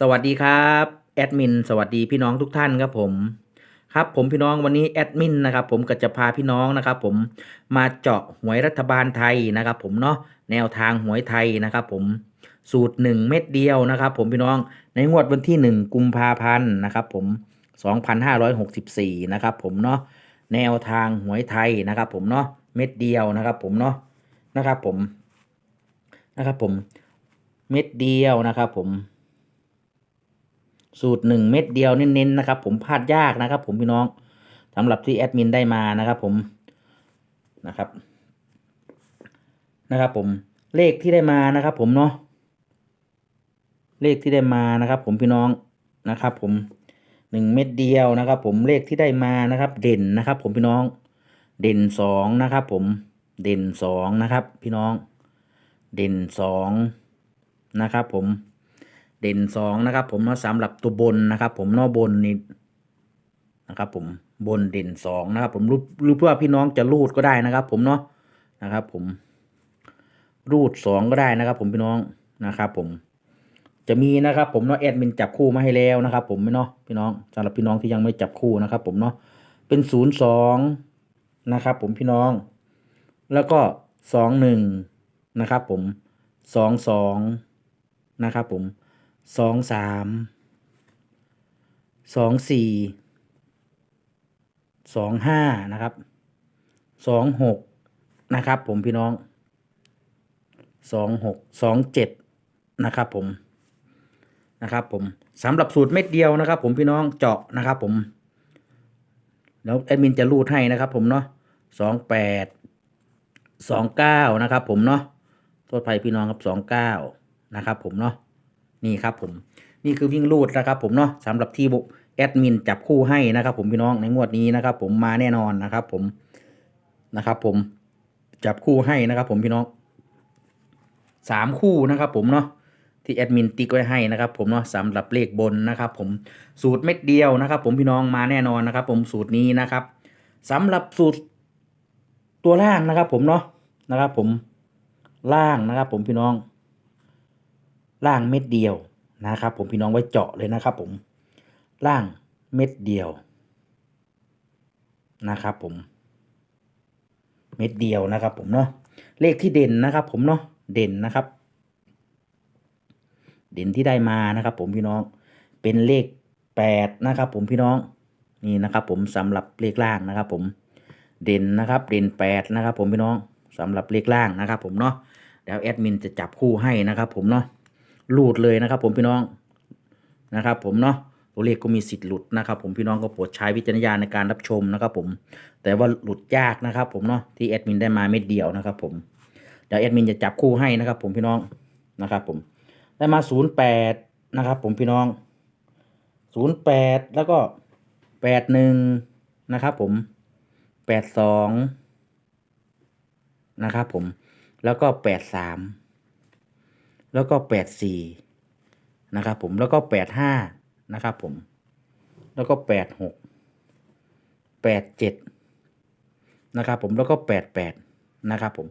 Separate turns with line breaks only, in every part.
สวัสดีครับแอดมินสวัสดีพี่น้องทุกท่านครับผมครับผมพี่น้องวันนี้แอดมินนะครับผมก็จะพาพี่น้องนะครับผมมาเจาะหวยรัฐบาลไทยนะครับผมเนาะแนวทางหวยไทยนะครับผมสูตร 1 เม็ดเดียวนะครับผมพี่น้องในงวดวันที่ 1 กุมภาพันธ์นะครับผม 2564 นะครับผมเนาะแนวทางหวยไทยนะครับผมเนาะเม็ดเดียวนะครับผมเนาะนะครับผมนะครับผมเม็ดเดียวนะครับผม สูตรหนึ่งเม็ดเดียวเน้นๆนะครับ ผมพลาดยากนะครับ ผมพี่น้องสำหรับที่แอดมินได้มานะครับผมนะครับนะครับ ผมเลขที่ได้มานะครับ ผมเนาะเลขที่ได้มานะครับ ผมพี่น้องนะครับ ผมหนึ่งเม็ดเดียวนะครับ ผมเลขที่ได้มานะครับ เด่นนะครับ ผมพี่น้อง เด่นสองนะครับ ผมเด่นสองนะครับ พี่น้อง เด่นสองนะครับ ผม ด่นสองนะครับ ผมมาสำหรับตัวบนนะครับ ผมเนอบนนี่นะครับ ผมบนเด่นสองนะครับ ผมรู้รู้เพื่อพี่น้องจะรูดก็ได้นะครับ ผมเนาะนะครับ ผม รูดสองก็ได้นะครับ ผมพี่น้องนะครับ ผม จะมีนะครับ ผมเนาะแอดมินจับคู่มาให้แล้วนะครับ ผมไม่เนาะพี่น้องสำหรับพี่น้องที่ยังไม่จับคู่นะครับ ผมเนาะเป็นศูนย์สองนะครับ ผมพี่น้อง แล้วก็สองหนึ่งนะครับ ผมสองสองนะครับ ผม สองสามสองสี่สองห้านะครับสองหกนะครับผมพี่น้องสองหกสองเจ็ดนะครับผมนะครับผมสำหรับสูตรเม็ดเดียวนะครับ ผมพี่น้องเจาะนะครับผมแล้วแอดมินจะรูดให้นะครับ ผมเนาะสองแปดสองเก้านะครับ ผมเนาะโทษภัยพี่น้องครับสองเก้านะครับ ผมเนาะ นี่ครับผมนี่คือวิ่งรูดนะครับผมเนาะสำหรับที่แอดมินจับคู่ให้นะครับ ผมพี่น้องในงวดนี้นะครับ ผมมาแน่นอนนะครับ ผมนะครับผมจับคู่ให้นะครับ ผมพี่น้องสามคู่นะครับ ผมเนาะที่แอดมินติ๊กไว้ให้นะครับ ผมเนาะสำหรับเลขบนนะครับ ผมสูตรเม็ดเดียวนะครับ ผมพี่น้องมาแน่นอนนะครับ ผมสูตรนี้นะครับสำหรับสูตรตัวล่างนะครับ ผมเนาะนะครับ ผมล่างนะครับ ผมพี่น้อง ล่างเม็ดเดียวนะครับ ผมพี่น้องไว้เจาะเลยนะครับ ผมล่างเม็ดเดียวนะครับ ผม เม็ดเดียวนะครับ ผมเนาะเลขที่เด่นนะครับ ผมเนาะเด่นนะครับ เด่นที่ได้มานะครับ ผมพี่น้องเป็นเลขแปดนะครับ ผมพี่น้องนี่นะครับ ผมสำหรับเลขล่างนะครับ ผมเด่นนะครับ เด่นแปดนะครับ ผมพี่น้องสำหรับเลขล่างนะครับ ผมเนาะแล้วแอดมินจะจับคู่ให้นะครับ ผมเนาะ รูดเลยนะครับ ผมพี่น้องนะครับ ผมเนาะตัวเลขก็มีสิทธิ์หลุดนะครับ ผมพี่น้องก็โปรดใช้วิจารณญาณในการรับชมนะครับ ผมแต่ว่าหลุดยากนะครับ ผมเนาะที่แอดมินได้มาเม็ดเดียวนะครับ ผมเดี๋ยวแอดมินจะจับคู่ให้นะครับ ผมพี่น้องนะครับ ผมได้มาศูนย์แปดนะครับ ผมพี่น้องศูนย์แปดแล้วก็แปดหนึ่งนะครับ ผมแปดสองนะครับ ผมแล้วก็แปดสาม แล้วก็แปดสี่นะครับผมแล้วก็แปดห้านะครับผม แล้วก็แปดหกแปดเจ็ดนะครับผมแล้วก็แปดแปดนะครับผม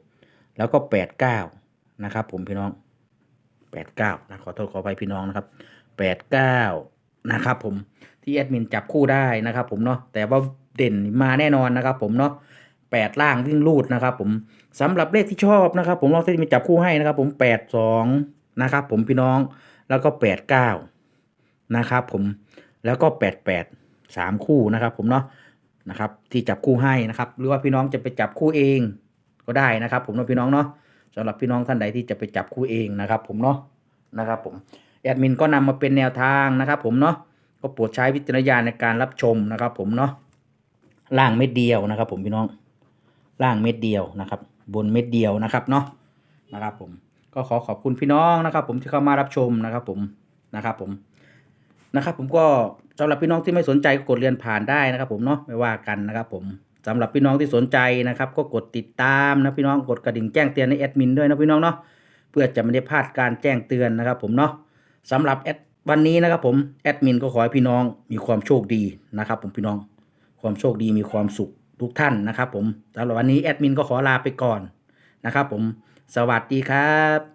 แล้วก็แปดเก้านะครับผมพี่น้องแปดเก้านะขอโทษขอไปพี่น้องนะครับแปดเก้านะครับผมที่แอดมินจับคู่ได้นะครับผมเนาะแต่ว่าเด่นมาแน่นอนนะครับผมเนาะ แปดล่างวิ่งรูดนะครับ ผมสำหรับเลขที่ชอบนะครับ ผมลองที่มีจับคู่ให้นะครับ ผมแปดสองนะครับ ผมพี่น้องแล้วก็แปดเก้านะครับ ผมแล้วก็แปดแปดสามคู่นะครับ ผมเนาะนะครับ ที่จับคู่ให้นะครับ หรือว่าพี่น้องจะไปจับคู่เองก็ได้นะครับ ผมเนาะพี่น้องเนาะสำหรับพี่น้องท่านใดที่จะไปจับคู่เองนะครับ ผมเนาะนะครับ ผมแอดมินก็นำมาเป็นแนวทางนะครับ ผมเนาะก็โปรดใช้วิจารณญาณในการรับชมนะครับ ผมเนาะล่างเม็ดเดียวนะครับ ผมพี่น้อง ล่างเม็ดเดียวนะครับ บนเม็ดเดียวนะครับเนาะนะครับผมก็ขอขอบคุณพี่น้องนะครับ ผมที่เข้ามารับชมนะครับ ผมนะครับผมนะครับ ผมก็สำหรับพี่น้องที่ไม่สนใจก็กดเรียนผ่านได้นะครับ ผมเนาะไม่ว่ากันนะครับ ผมสำหรับพี่น้องที่สนใจนะครับ ก็กดติดตามนะพี่น้องกดกระดิ่งแจ้งเตือนในแอดมินด้วยนะพี่น้องเนาะเพื่อจะไม่ได้พลาดการแจ้งเตือนนะครับ ผมเนาะสำหรับแอดวันนี้นะครับ ผมแอดมินก็ขอให้พี่น้องมีความโชคดีนะครับ ผมพี่น้องความโชคดีมีความสุข ทุกท่านนะครับผมสำหรับวันนี้แอดมินก็ขอลาไปก่อนนะครับผม สวัสดีครับ